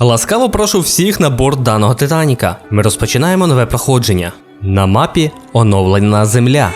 Ласкаво прошу всіх на борт даного Титаніка. Ми розпочинаємо нове проходження. На мапі оновлена земля.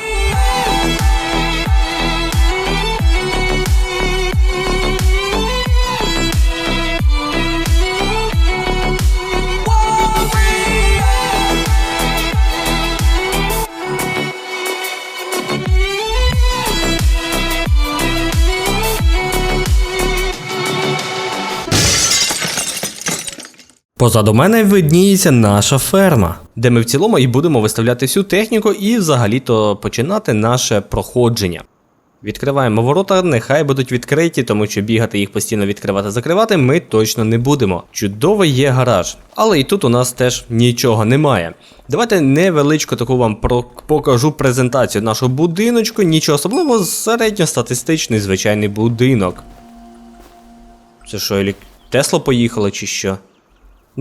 Позаду мене видніється наша ферма, де ми в цілому і будемо виставляти всю техніку і взагалі-то починати наше проходження. Відкриваємо ворота, нехай будуть відкриті, тому що бігати їх постійно відкривати закривати ми точно не будемо. Чудовий є гараж, але і тут у нас теж нічого немає. Давайте невеличко таку вам покажу презентацію нашого будиночку, нічого особливого, середньостатистичний звичайний будинок. Це що. Тесло поїхало чи що?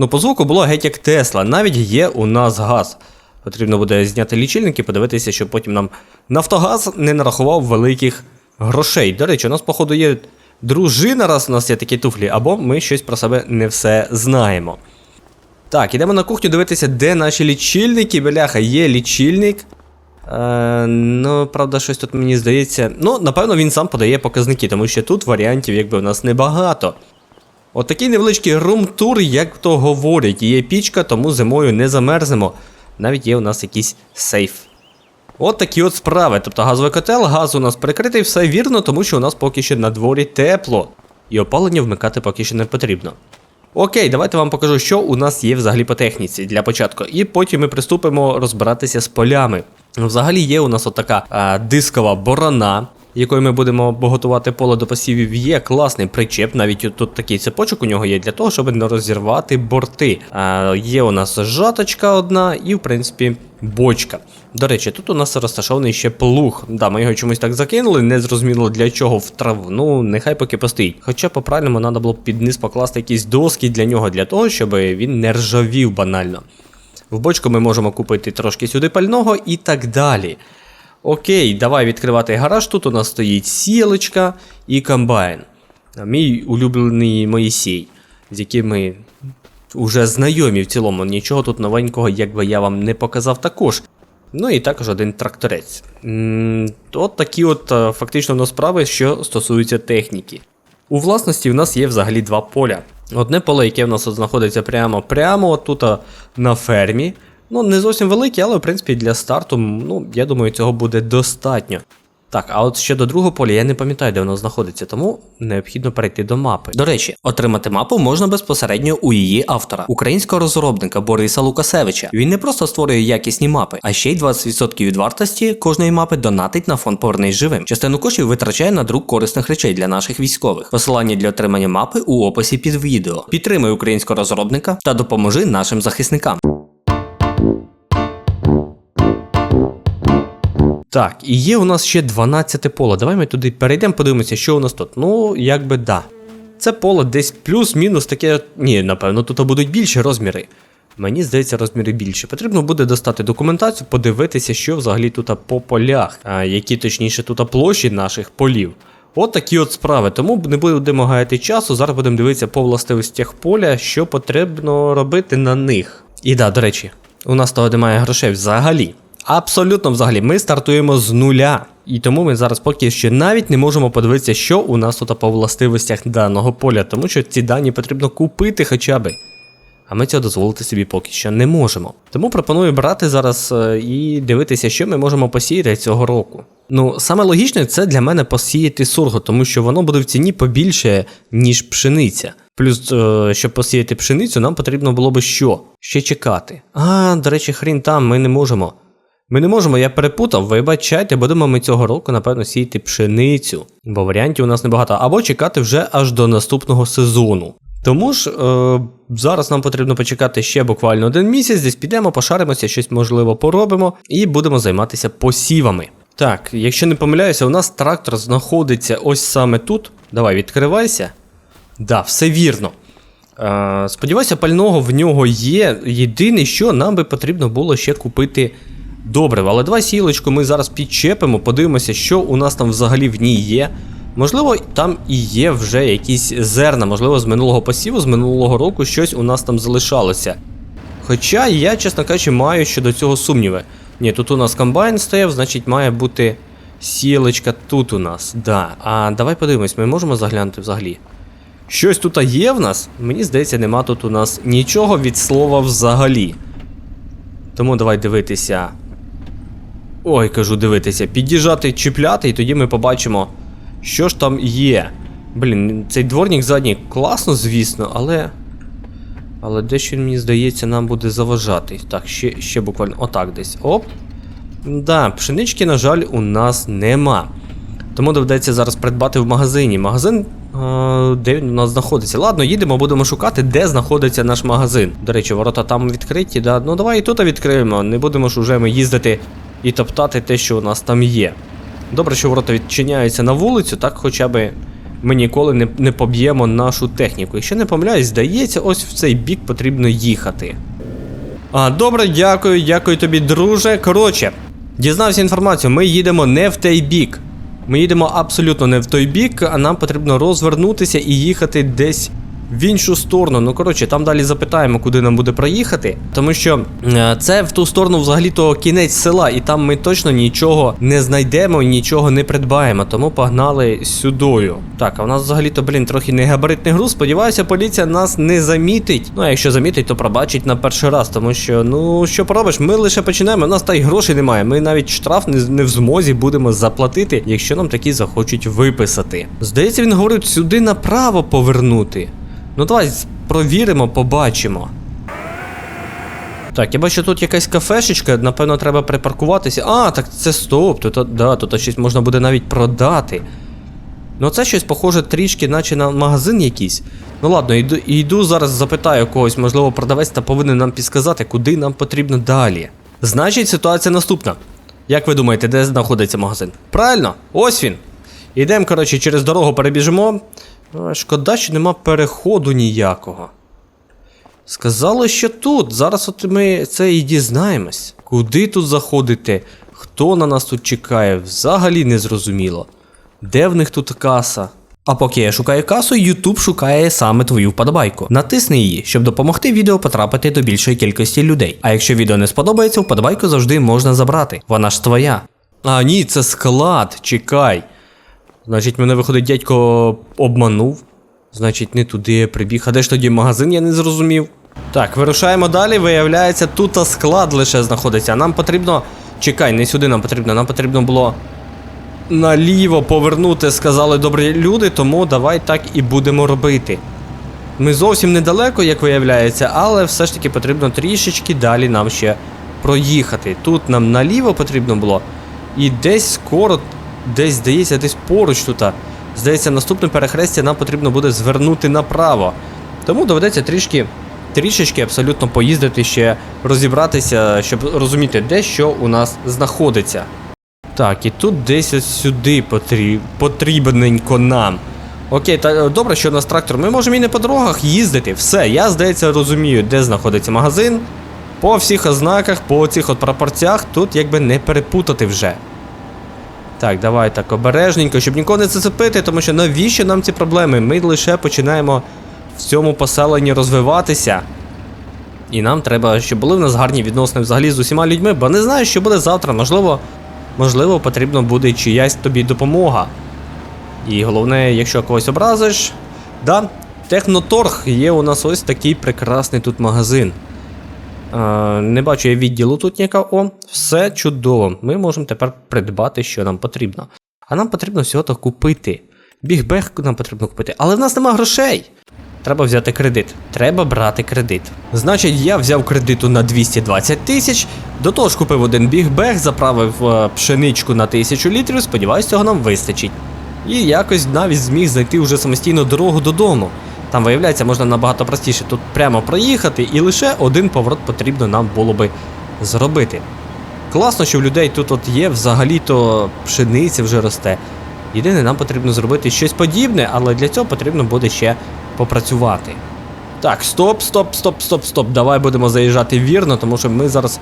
Ну, по звуку було геть як Тесла, навіть є у нас газ. Потрібно буде зняти лічильник і подивитися, щоб потім нам Нафтогаз не нарахував великих грошей. До речі, у нас, походу, є дружина, раз у нас є такі туфлі, або ми щось про себе не все знаємо. Так, ідемо на кухню дивитися, де наші лічильники. Бляха, є лічильник. Е, ну, правда, щось тут мені здається. Ну, напевно, він сам подає показники, тому що тут варіантів якби у нас небагато. От невеличкий рум-тур, як то говорять, є пічка, тому зимою не замерзнемо. Навіть є у нас якийсь сейф. От такі от справи. Тобто газовий котел, газ у нас прикритий, все вірно, тому що у нас поки що на дворі тепло. І опалення вмикати поки що не потрібно. Окей, давайте вам покажу, що у нас є взагалі по техніці для початку. І потім ми приступимо розбиратися з полями. Взагалі є у нас отака а, дискова борона, якою ми будемо готувати поле до посівів. Є класний причеп, навіть тут такий цепочок у нього є для того, щоб не розірвати борти. А, є у нас жаточка одна і, в принципі, бочка. До речі, тут у нас розташований ще плуг. Да, ми його чомусь так закинули, не зрозуміло для чого в траву. Ну, нехай поки постоїть. Хоча по-правильному треба було б під низ покласти якісь доски для нього, для того, щоб він не ржавів банально. В бочку ми можемо купити трошки сюди пального і так далі. Окей, давай відкривати гараж. Тут у нас стоїть сілочка і комбайн. Мій улюблений Моїсій, з яким ми вже знайомі в цілому. Нічого тут новенького, якби я вам не показав також. Ну і також один тракторець. От такі от е, фактично у нас справи, що стосуються техніки. У власності в нас є взагалі два поля. Одне поле, яке в нас знаходиться прямо прямо тут на фермі. Ну, не зовсім велике, але в принципі для старту, ну, я думаю, цього буде достатньо. Так, а от щодо другого поля, я не пам'ятаю, де воно знаходиться, тому необхідно перейти до мапи. До речі, отримати мапу можна безпосередньо у її автора, українського розробника Бориса Лукасевича. Він не просто створює якісні мапи, а ще й 20% від вартості кожної мапи донатить на фонд «Повернись живим. Частину коштів витрачає на друк корисних речей для наших військових. Посилання для отримання мапи у описі під відео. Підтримуй українського розробника та допоможи нашим захисникам. Так, і є у нас ще 12 поле. Давай ми туди перейдемо, подивимося, що у нас тут. Ну, якби да. Це поле десь плюс-мінус таке. Ні, напевно, тут будуть більші розміри. Мені здається, розміри більше. Потрібно буде достати документацію, подивитися, що взагалі тут по полях, а які точніше тут площі наших полів. От такі от справи. Тому не будемо гаяти часу. Зараз будемо дивитися по властивостях поля, що потрібно робити на них. І да, до речі, у нас того немає грошей взагалі. Абсолютно взагалі, ми стартуємо з нуля. І тому ми зараз поки що навіть не можемо подивитися, що у нас тут по властивостях даного поля, тому що ці дані потрібно купити хоча би. А ми цього дозволити собі поки що не можемо. Тому пропоную брати зараз е, і дивитися, що ми можемо посіяти цього року. Ну, саме логічне це для мене посіяти сурго, тому що воно буде в ціні побільше, ніж пшениця. Плюс, е, щоб посіяти пшеницю, нам потрібно було би що? Ще чекати. А, до речі, хрін там, ми не можемо. Ми не можемо, я перепутав, вибачайте, будемо ми цього року, напевно, сіяти пшеницю, бо варіантів у нас небагато, або чекати вже аж до наступного сезону. Тому ж е, зараз нам потрібно почекати ще буквально один місяць, десь підемо, пошаримося, щось можливо поробимо і будемо займатися посівами. Так, якщо не помиляюся, у нас трактор знаходиться ось саме тут. Давай, відкривайся. Да, все вірно. Е, сподіваюся, пального в нього є. Єдине, що нам би потрібно було ще купити добре. Але давай сілочку ми зараз підчепимо, подивимося, що у нас там взагалі в ній є. Можливо, там і є вже якісь зерна, можливо, з минулого посіву, з минулого року щось у нас там залишалося. Хоча я, чесно кажучи, маю щодо цього сумніви. Ні, тут у нас комбайн стояв, значить має бути сілочка тут у нас. Да. А давай подивимось, ми можемо заглянути взагалі. Щось тут є в нас? Мені здається, нема тут у нас нічого від слова взагалі. Тому давай дивитися. Ой, кажу дивитися, під'їжджати, чіпляти, і тоді ми побачимо, що ж там є. Блін, цей дворник задній класно, звісно, але. Але дещо мені здається, нам буде заважати. Так, ще, ще буквально отак десь. Оп. Да, пшенички, на жаль, у нас нема. Тому доведеться зараз придбати в магазині. Магазин, де він у нас знаходиться. Ладно, їдемо, будемо шукати, де знаходиться наш магазин. До речі, ворота там відкриті, да? Ну давай і тут відкриємо. Не будемо ж уже ми їздити і топтати те, що у нас там є. Добре, що ворота відчиняються на вулицю, так хоча б ми ніколи не, не поб'ємо нашу техніку. Якщо не помиляюсь, здається, ось в цей бік потрібно їхати. А, добре, дякую, дякую тобі, друже. Коротше, дізнався інформацію, ми їдемо не в той бік. Ми їдемо абсолютно не в той бік, а нам потрібно розвернутися і їхати десь в іншу сторону. Ну, коротше, там далі запитаємо, куди нам буде проїхати. Тому що е, це в ту сторону взагалі-то кінець села, і там ми точно нічого не знайдемо, нічого не придбаємо. Тому погнали сюдою. Так, а в нас взагалі-то, блін, трохи не габаритний груз. Сподіваюся, поліція нас не замітить. Ну, а якщо замітить, то пробачить на перший раз. Тому що, ну, що поробиш, ми лише починаємо. У нас та й грошей немає. Ми навіть штраф не, не в змозі будемо заплатити, якщо нам такі захочуть виписати. Здається, він говорить сюди направо повернути. Ну давай провіримо, побачимо. Так, я бачу, тут якась кафешечка, напевно, треба припаркуватися. А, так це стоп, тут, да, тут щось можна буде навіть продати. Ну це щось похоже трішки, наче на магазин якийсь. Ну ладно, йду, йду зараз запитаю когось, можливо, продавець та повинен нам підсказати, куди нам потрібно далі. Значить, ситуація наступна. Як ви думаєте, де знаходиться магазин? Правильно, ось він. Ідемо, коротше, через дорогу перебіжимо. Шкода, що нема переходу ніякого. Сказали, що тут. Зараз от ми це і дізнаємось. Куди тут заходити? Хто на нас тут чекає? Взагалі не зрозуміло. Де в них тут каса? А поки я шукаю касу, YouTube шукає саме твою вподобайку. Натисни її, щоб допомогти відео потрапити до більшої кількості людей. А якщо відео не сподобається, вподобайку завжди можна забрати. Вона ж твоя. А, ні, це склад, чекай. Значить, мене виходить, дядько обманув. Значить, не туди прибіг. А де ж тоді магазин, я не зрозумів. Так, вирушаємо далі. Виявляється, тут склад лише знаходиться. Нам потрібно. Чекай, не сюди нам потрібно. Нам потрібно було наліво повернути, сказали добрі люди, тому давай так і будемо робити. Ми зовсім недалеко, як виявляється, але все ж таки потрібно трішечки далі нам ще проїхати. Тут нам наліво потрібно було. І десь скоро, десь здається, десь поруч тут. Здається, наступне перехрестя нам потрібно буде звернути направо. Тому доведеться трішки, трішечки абсолютно поїздити ще, розібратися, щоб розуміти, де що у нас знаходиться. Так, і тут десь ось сюди потріб... потрібненько нам. Окей, та добре, що у нас трактор. Ми можемо і не по дорогах їздити. Все, я, здається, розумію, де знаходиться магазин. По всіх ознаках, по цих от прапорцях, тут якби не перепутати вже. Так, давай так обережненько, щоб нікого не зацепити, тому що навіщо нам ці проблеми? Ми лише починаємо в цьому поселенні розвиватися. І нам треба, щоб були в нас гарні відносини взагалі з усіма людьми, бо не знаю, що буде завтра. Можливо, можливо, потрібно буде чиясь тобі допомога. І головне, якщо когось образиш. Да, Техноторг є у нас ось такий прекрасний тут магазин. Е, не бачу я відділу тут ніякого. Все чудово. Ми можемо тепер придбати, що нам потрібно. А нам потрібно всього-то купити. Бігбег нам потрібно купити, але в нас нема грошей. Треба взяти кредит. Треба брати кредит. Значить, я взяв кредиту на 220 тисяч, до того ж купив один бігбег, заправив е, пшеничку на 1000 літрів, сподіваюсь, цього нам вистачить. І якось навіть зміг знайти вже самостійно дорогу додому. Там, виявляється, можна набагато простіше тут прямо проїхати, і лише один поворот потрібно нам було би зробити. Класно, що в людей тут от є, взагалі-то пшениця вже росте. Єдине, нам потрібно зробити щось подібне, але для цього потрібно буде ще попрацювати. Так, стоп, стоп, стоп, стоп, стоп. Давай будемо заїжджати вірно, тому що ми зараз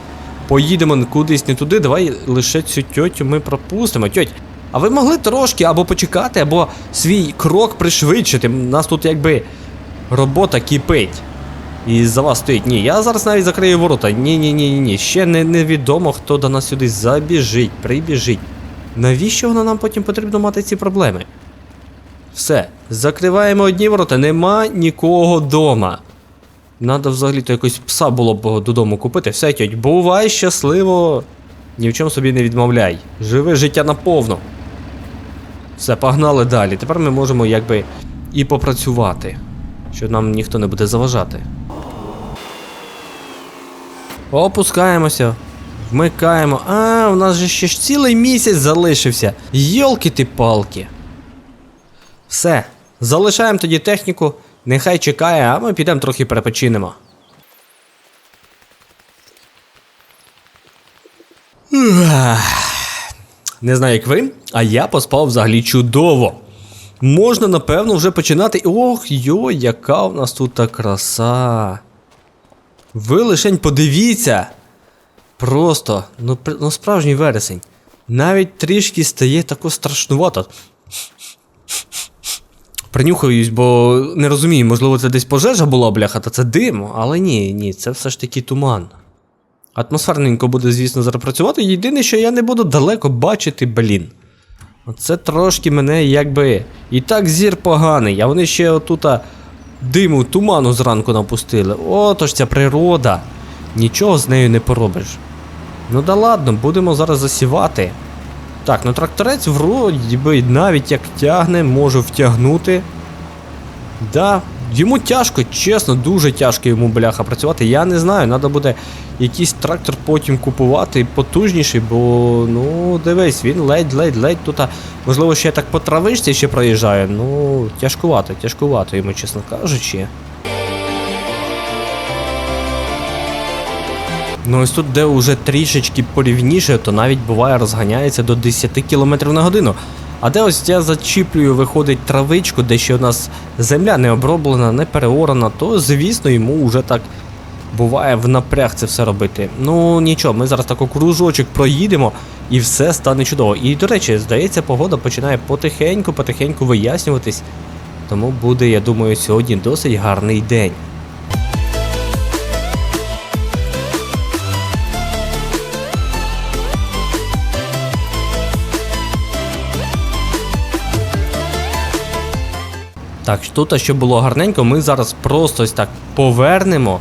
поїдемо кудись не туди. Давай лише цю тьотю ми пропустимо. Тьоть, А ви могли трошки або почекати, або свій крок пришвидшити. Нас тут якби робота кипить. І за вас стоїть. Ні, я зараз навіть закрию ворота. Ні, ні. Ще не, невідомо, хто до нас сюди забіжить, прибіжить. Навіщо воно нам потім потрібно мати ці проблеми? Все, закриваємо одні ворота, нема нікого дома. Надо взагалі-то якось пса було б додому купити. Все, тьоть, бувай щасливо. Ні в чому собі не відмовляй. Живи життя наповно. Все, погнали далі. Тепер ми можемо якби і попрацювати. Що нам ніхто не буде заважати. Опускаємося. Вмикаємо. А, у нас же ще ж цілий місяць залишився. Йолки ти палки. Все. Залишаємо тоді техніку. Нехай чекає, а ми підемо трохи перепочинемо. Ух. Не знаю, як ви, а я поспав взагалі чудово. Можна, напевно, вже починати. Ох, йо, яка в нас тут та краса. Ви лишень подивіться. Просто, ну, ну справжній вересень. Навіть трішки стає тако страшнувато. Принюхаюсь, бо не розумію, можливо, це десь пожежа була, бляха, та це дим, але ні, ні, це все ж таки туман. Атмосферненько буде, звісно, зараз працювати. Єдине, що я не буду далеко бачити, блін. Оце трошки мене якби. І так зір поганий, а вони ще отута диму, туману зранку напустили. Ото ж ця природа. Нічого з нею не поробиш. Ну да ладно, будемо зараз засівати. Так, ну тракторець вроді би навіть як тягне, можу втягнути. Да, йому тяжко, чесно, дуже тяжко йому бляха працювати. Я не знаю, треба буде якийсь трактор потім купувати потужніший, бо ну дивись, він ледь-ледь-ледь тут. Можливо, ще так по травичці ще проїжджає. Ну, тяжкувато, тяжкувато йому, чесно кажучи. Ну ось тут, де вже трішечки порівніше, то навіть буває розганяється до 10 км на годину. А де ось я зачіплюю, виходить травичку, де ще у нас земля не оброблена, не переорана, то звісно йому вже так буває в напряг це все робити. Ну нічого, ми зараз так кружочок проїдемо і все стане чудово. І до речі, здається, погода починає потихеньку-потихеньку вияснюватись. Тому буде, я думаю, сьогодні досить гарний день. Так, тут, а щоб було гарненько, ми зараз просто ось так повернемо.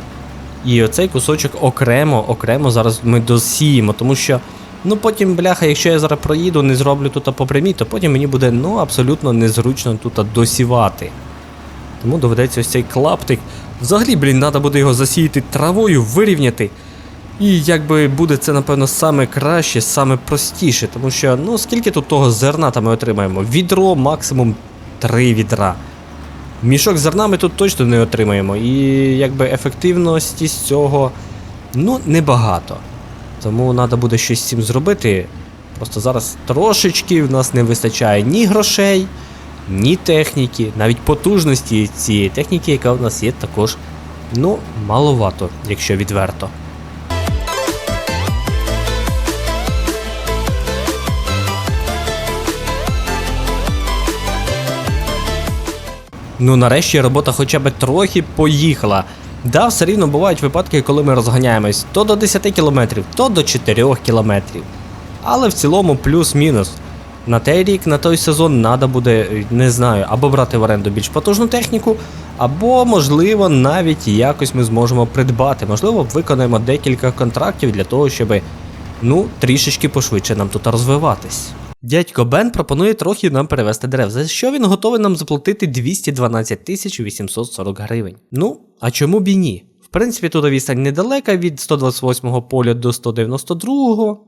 І оцей кусочок окремо, окремо зараз ми досіємо, тому що, ну потім, бляха, якщо я зараз проїду, не зроблю тут по прямій, то потім мені буде ну абсолютно незручно тут досівати. Тому доведеться ось цей клаптик. Взагалі, блін, треба буде його засіяти травою, вирівняти. І якби буде це, напевно, саме краще, саме простіше, тому що, ну, скільки тут того зерна там ми отримаємо? Відро, максимум три відра. Мішок зерна ми тут точно не отримаємо, і якби ефективності з цього ну небагато. Тому треба буде щось з цим зробити. Просто зараз трошечки в нас не вистачає ні грошей, ні техніки, навіть потужності цієї техніки, яка в нас є, також ну, маловато, якщо відверто. Ну, нарешті робота хоча б трохи поїхала. Да, все рівно бувають випадки, коли ми розганяємось то до 10 км, то до 4 км. Але в цілому плюс-мінус. На той рік, на той сезон треба буде, не знаю, або брати в оренду більш потужну техніку, або, можливо, навіть якось ми зможемо придбати. Можливо, виконаємо декілька контрактів для того, щоб ну, трішечки пошвидше нам тут розвиватись. Дядько Бен пропонує трохи нам перевести дерев, за що він готовий нам заплатити 212 тисяч 840 гривень. Ну, а чому б і ні? В принципі, тут відстань недалека від 128 поля до 192-го.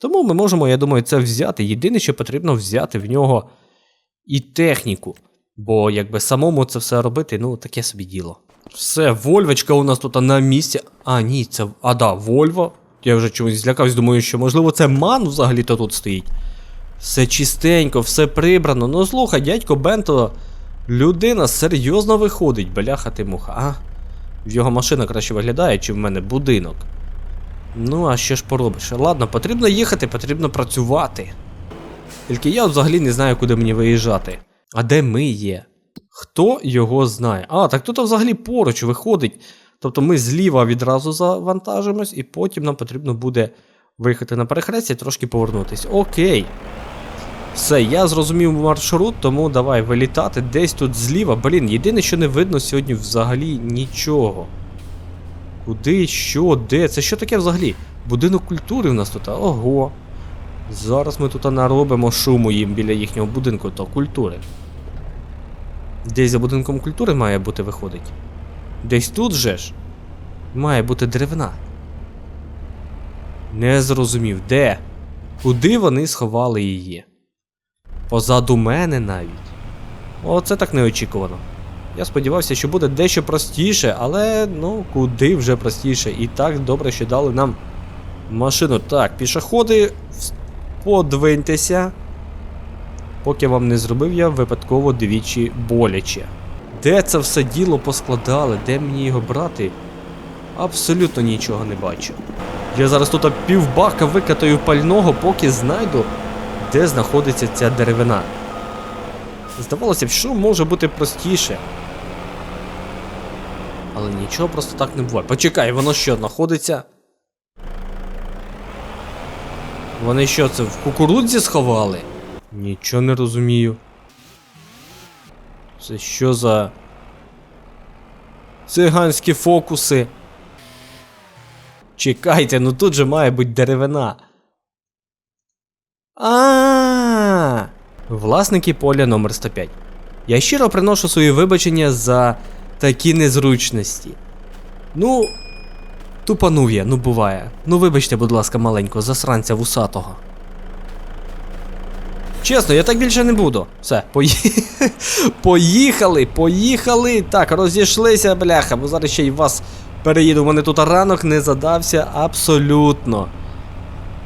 Тому ми можемо, я думаю, це взяти. Єдине, що потрібно взяти в нього і техніку. Бо якби самому це все робити, ну таке собі діло. Все, Вольвочка у нас тут на місці. А, ні, це. А, да, Вольво. Я вже чомусь злякався, думаю, що можливо це ман взагалі-то тут стоїть. Все чистенько, все прибрано. Ну слухай, дядько Бенто, людина серйозно виходить, бляха ти муха. А? В його машина краще виглядає, чи в мене будинок. Ну, а що ж поробиш? Ладно, потрібно їхати, потрібно працювати. Тільки я взагалі не знаю, куди мені виїжджати. А де ми є? Хто його знає? А, так тут взагалі поруч виходить. Тобто ми зліва відразу завантажимось, і потім нам потрібно буде виїхати на перехрестя і трошки повернутися. Окей. Все, я зрозумів маршрут, тому давай вилітати десь тут зліва. Блін, єдине, що не видно сьогодні взагалі нічого. Куди, що, де? Це що таке взагалі? Будинок культури в нас тут. Ого. Зараз ми тут наробимо шуму їм біля їхнього будинку то культури. Десь за будинком культури має бути виходить. Десь тут же ж має бути деревина. Не зрозумів, де? Куди вони сховали її? Позаду мене навіть. Оце так неочікувано. Я сподівався, що буде дещо простіше, але ну куди вже простіше. І так добре, що дали нам машину. Так, пішоходи, подвиньтеся. Поки вам не зробив я випадково двічі боляче. Де це все діло поскладали? Де мені його брати? Абсолютно нічого не бачу. Я зараз тут півбака викатаю пального, поки знайду, де знаходиться ця деревина. Здавалося б, що може бути простіше. Але нічого просто так не буває. Почекай, воно що, знаходиться? Вони що, це в кукурудзі сховали? Нічого не розумію. Це що за. Циганські фокуси. Чекайте, ну тут же має бути деревина. А. Власники поля номер 105. Я щиро приношу свої вибачення за такі незручності. Ну, тупанув я, ну буває. Ну вибачте, будь ласка, маленько, засранця вусатого. Чесно, я так більше не буду. Все, пої... поїхали, поїхали. Так, розійшлися, бляха, бо зараз ще й вас переїду. У мене тут ранок не задався абсолютно.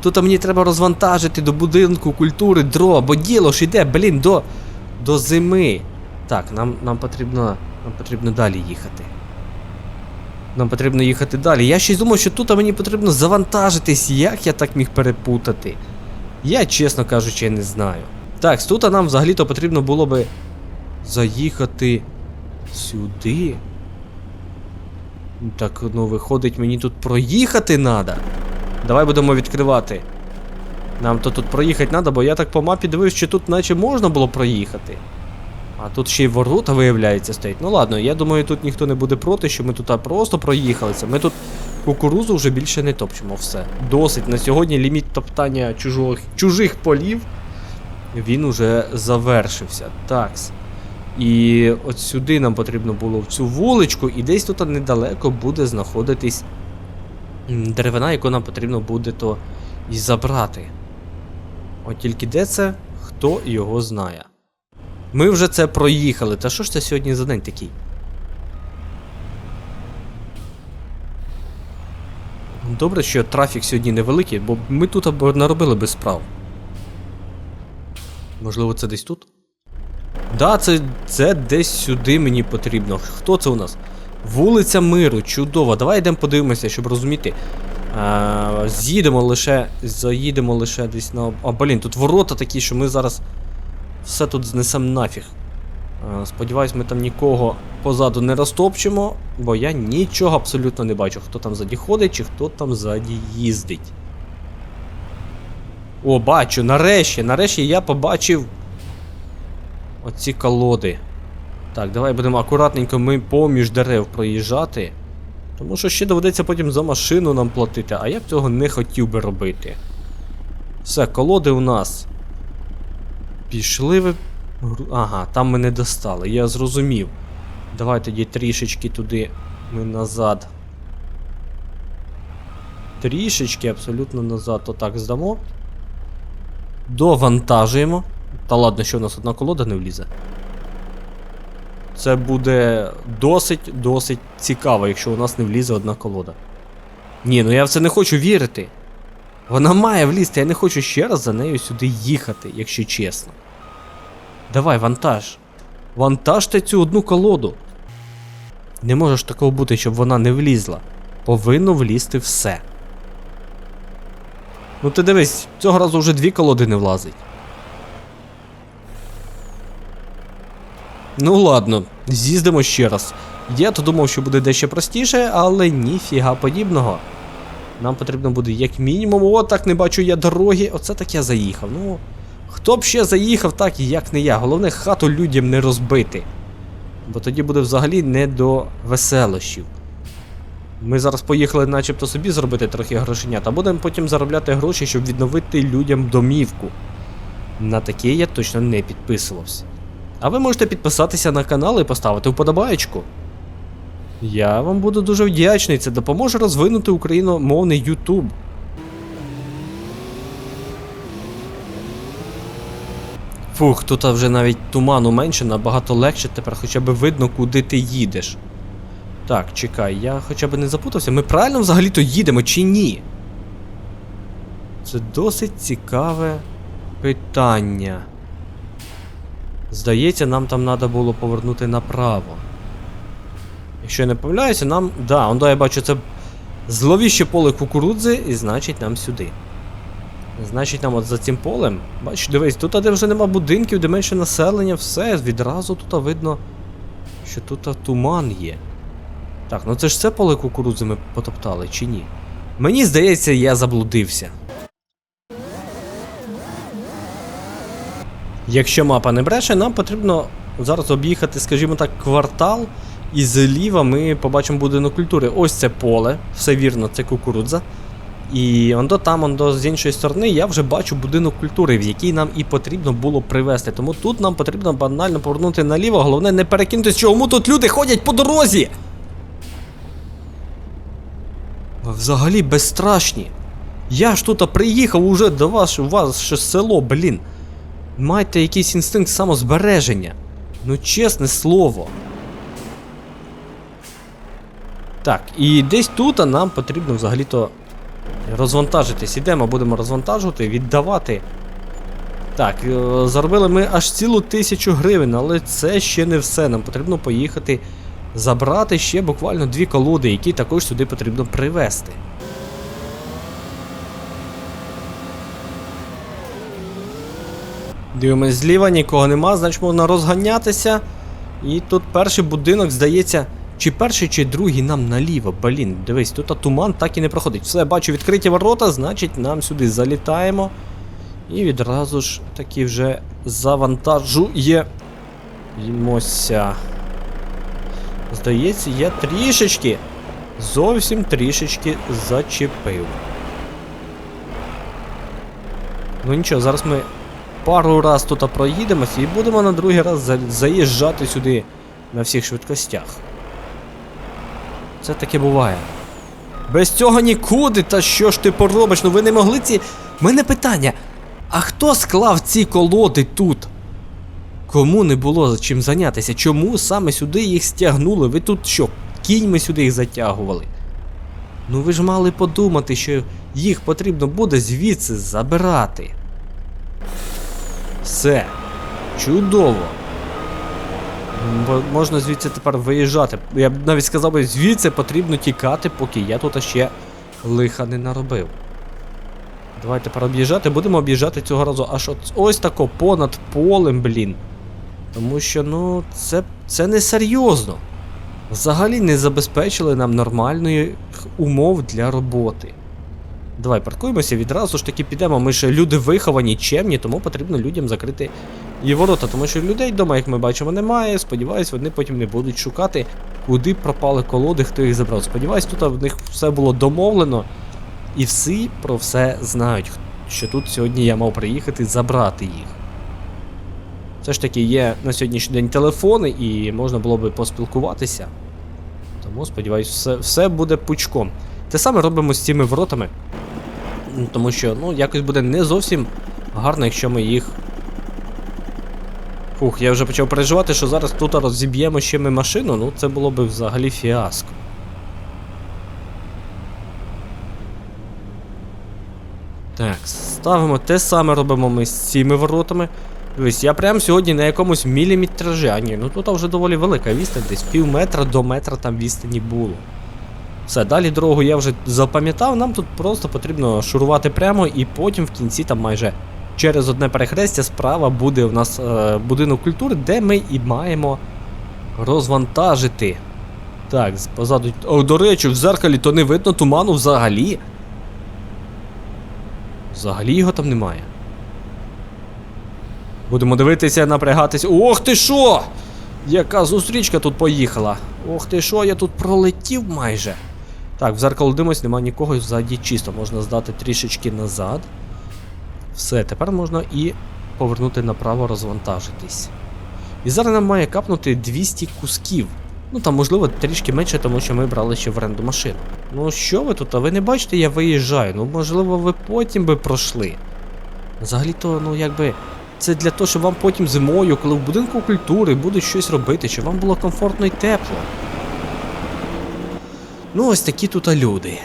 Тут мені треба розвантажити до будинку культури дрова, бо діло ж йде, блін, до, до зими. Так, нам, нам потрібно. Нам потрібно далі їхати. Нам потрібно їхати далі. Я ще й думав, що тут мені потрібно завантажитись. Як я так міг перепутати? Я, чесно кажучи, не знаю. Так, тут нам взагалі-то потрібно було би заїхати сюди. Так, ну виходить, мені тут проїхати треба. Давай будемо відкривати. Нам то тут проїхати треба, бо я так по мапі дивився, що тут наче можна було проїхати. А тут ще й ворота, виявляється, стоять. Ну ладно, я думаю, тут ніхто не буде проти, що ми тут просто проїхалися. Ми тут кукурузу вже більше не топчемо. Все. Досить. На сьогодні ліміт топтання чужих, чужих полів. Він уже завершився. Такс. І от сюди нам потрібно було в цю вуличку, і десь тут недалеко буде знаходитись деревина, яку нам потрібно буде то і забрати. От тільки де це, хто його знає. Ми вже це проїхали. Та що ж це сьогодні за день такий? Добре, що трафік сьогодні невеликий, бо ми тут або наробили без справ. Можливо, це десь тут? Да, це, це десь сюди мені потрібно. Хто це у нас? Вулиця Миру, чудово. Давай йдемо подивимося, щоб розуміти. А, з'їдемо лише. Заїдемо лише десь на. А, блін, тут ворота такі, що ми зараз все тут знесем нафіг. Сподіваюсь, ми там нікого позаду не розтопчемо, бо я нічого абсолютно не бачу, хто там ззаді ходить чи хто там ззаді їздить. О, бачу, нарешті, нарешті я побачив оці колоди. Так, давай будемо акуратненько ми поміж дерев проїжджати. Тому що ще доведеться потім за машину нам платити, а я б цього не хотів би робити. Все, колоди у нас. Пішли ви. Ага, там ми не достали, я зрозумів. Давай тоді трішечки туди ми назад. Трішечки абсолютно назад. Отак здамо. Довантажуємо. Та ладно, що у нас одна колода не влізе. Це буде досить досить цікаво, якщо у нас не влізе одна колода. Ні, ну я в це не хочу вірити. Вона має влізти, я не хочу ще раз за нею сюди їхати, якщо чесно. Давай, вантаж. Вантажте цю одну колоду. Не може ж такого бути, щоб вона не влізла. Повинно влізти все. Ну ти дивись, цього разу вже дві колоди не влазить. Ну ладно, з'їздимо ще раз. Я то думав, що буде дещо простіше, але ніфіга подібного. Нам потрібно буде як мінімум. О, так не бачу я дороги. Оце так я заїхав. Ну. Хто б ще заїхав, так як не я. Головне, хату людям не розбити. Бо тоді буде взагалі не до веселощів. Ми зараз поїхали, начебто, собі зробити трохи грошенят, а будемо потім заробляти гроші, щоб відновити людям домівку. На таке я точно не підписувався. А ви можете підписатися на канал і поставити вподобаєчку. Я вам буду дуже вдячний, це допоможе розвинути україномовний YouTube. Фух, тут вже навіть туману менше, набагато легше, тепер хоча б видно, куди ти їдеш. Так, чекай, я хоча б не запутався. Ми правильно взагалі-то їдемо чи ні? Це досить цікаве питання. Здається, нам там треба було повернути направо. Якщо я не помиляюся, нам. Да, он да, я бачу, це зловіще поле кукурудзи, і значить нам сюди. Значить, нам от за цим полем. Бачиш, дивись, тут де вже нема будинків, де менше населення, все, відразу тут видно, що тут туман є. Так, ну це ж це поле кукурудзи ми потоптали, чи ні? Мені здається, я заблудився. Якщо мапа не бреше, нам потрібно зараз об'їхати, скажімо так, квартал, і зліва ми побачимо будинок культури. Ось це поле, все вірно, це кукурудза. І ондо там, ондо з іншої сторони, я вже бачу будинок культури, в який нам і потрібно було привезти. Тому тут нам потрібно банально повернути наліво, головне не перекинутися, чому тут люди ходять по дорозі. Взагалі безстрашні. Я ж тут приїхав уже до вас, у вас ще село, блін. Майте якийсь інстинкт самозбереження. Ну, чесне слово. Так, і десь тут нам потрібно взагалі-то розвантажитись. Ідемо, будемо розвантажувати, віддавати. Так, е, заробили ми аж цілу тисячу гривень, але це ще не все. Нам потрібно поїхати забрати ще буквально дві колоди, які також сюди потрібно привезти. Дивимось зліва, нікого нема, значить можна розганятися. І тут перший будинок, здається, чи перший, чи другий нам наліво. Блін, дивись, тут туман так і не проходить. Все, бачу відкриті ворота, значить нам сюди залітаємо. І відразу ж таки вже завантажує. Ймося. Здається, я трішечки, зовсім трішечки зачепив. Ну нічого, зараз ми пару раз тут проїдемося і будемо на другий раз заїжджати сюди на всіх швидкостях. Це таке буває. Без цього нікуди, та що ж ти поробиш? Ну ви не могли ці. У мене питання. А хто склав ці колоди тут? Кому не було чим зайнятися? Чому саме сюди їх стягнули? Ви тут що, кіньми сюди їх затягували? Ну ви ж мали подумати, що їх потрібно буде звідси забирати. Все. Чудово. Можна звідси тепер виїжджати. Я б навіть сказав би, звідси потрібно тікати, поки я тут ще лиха не наробив. Давай тепер об'їжджати, будемо об'їжджати цього разу аж от ось тако понад полем, блін. Тому що, ну, це, це не серйозно. Взагалі не забезпечили нам нормальної умов для роботи. Давай паркуємося, відразу ж таки підемо. Ми ж люди виховані, чемні, тому потрібно людям закрити і ворота. Тому що людей вдома, як ми бачимо, немає. Сподіваюсь, вони потім не будуть шукати, куди пропали колоди, хто їх забрав. Сподіваюсь, тут в них все було домовлено. І всі про все знають, що тут сьогодні я мав приїхати забрати їх. Все ж таки є на сьогоднішній день телефони і можна було би поспілкуватися. Тому, сподіваюсь, все, все буде пучком. Те саме робимо з цими воротами. Тому що, ну, якось буде не зовсім гарно, якщо ми їх. Фух, я вже почав переживати, що зараз тут розіб'ємо ще ми машину, ну це було б взагалі фіаско. Так, ставимо те саме робимо ми з цими воротами. Дивись, я прям сьогодні на якомусь міліметражі, а ні, ну тут вже доволі велика відстань, десь пів метра до метра там відстані було. Все, далі дорогу я вже запам'ятав, нам тут просто потрібно шурувати прямо і потім в кінці там майже через одне перехрестя справа буде у нас е, будинок культури, де ми і маємо розвантажити. Так, позаду. О, до речі, в зеркалі то не видно туману взагалі. Взагалі його там немає. Будемо дивитися, напрягатись. Ох ти що! Яка зустрічка тут поїхала? Ох ти що, я тут пролетів майже. Так, в зеркало димось, немає нікого, ззаді чисто. Можна здати трішечки назад. Все, тепер можна і повернути направо, розвантажитись. І зараз нам має капнути 200 кусків. Ну там, можливо, трішки менше, тому що ми брали ще в оренду машину. Ну що ви тут? А ви не бачите, я виїжджаю. Ну, можливо, ви потім би пройшли. Взагалі-то, ну якби. Це для того, щоб вам потім зимою, коли в будинку культури буде щось робити, щоб вам було комфортно і тепло. Ну, ось такі тут люди.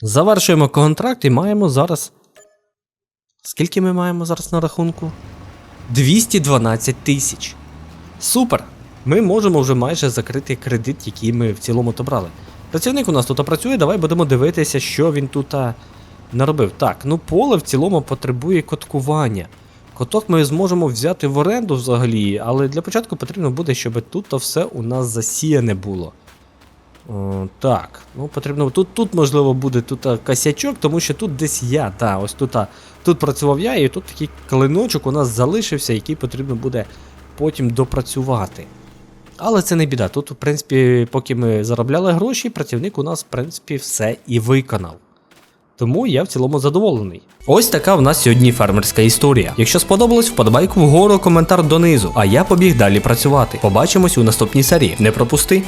Завершуємо контракт і маємо зараз. Скільки ми маємо зараз на рахунку? 212 тисяч. Супер! Ми можемо вже майже закрити кредит, який ми в цілому то брали. Працівник у нас тут працює, давай будемо дивитися, що він тут наробив. Так, ну поле в цілому потребує коткування. Коток ми зможемо взяти в оренду взагалі, але для початку потрібно буде, щоб тут все у нас засіяне було. О, так, ну потрібно. Тут, тут можливо буде тут а, косячок, тому що тут десь я. Та, ось тут, а, тут працював я, і тут такий клиночок у нас залишився, який потрібно буде потім допрацювати. Але це не біда. Тут, в принципі, поки ми заробляли гроші, працівник у нас, в принципі, все і виконав. Тому я в цілому задоволений. Ось така в нас сьогодні фермерська історія. Якщо сподобалось, вподобайку вгору, коментар донизу. А я побіг далі працювати. Побачимось у наступній серії. Не пропусти!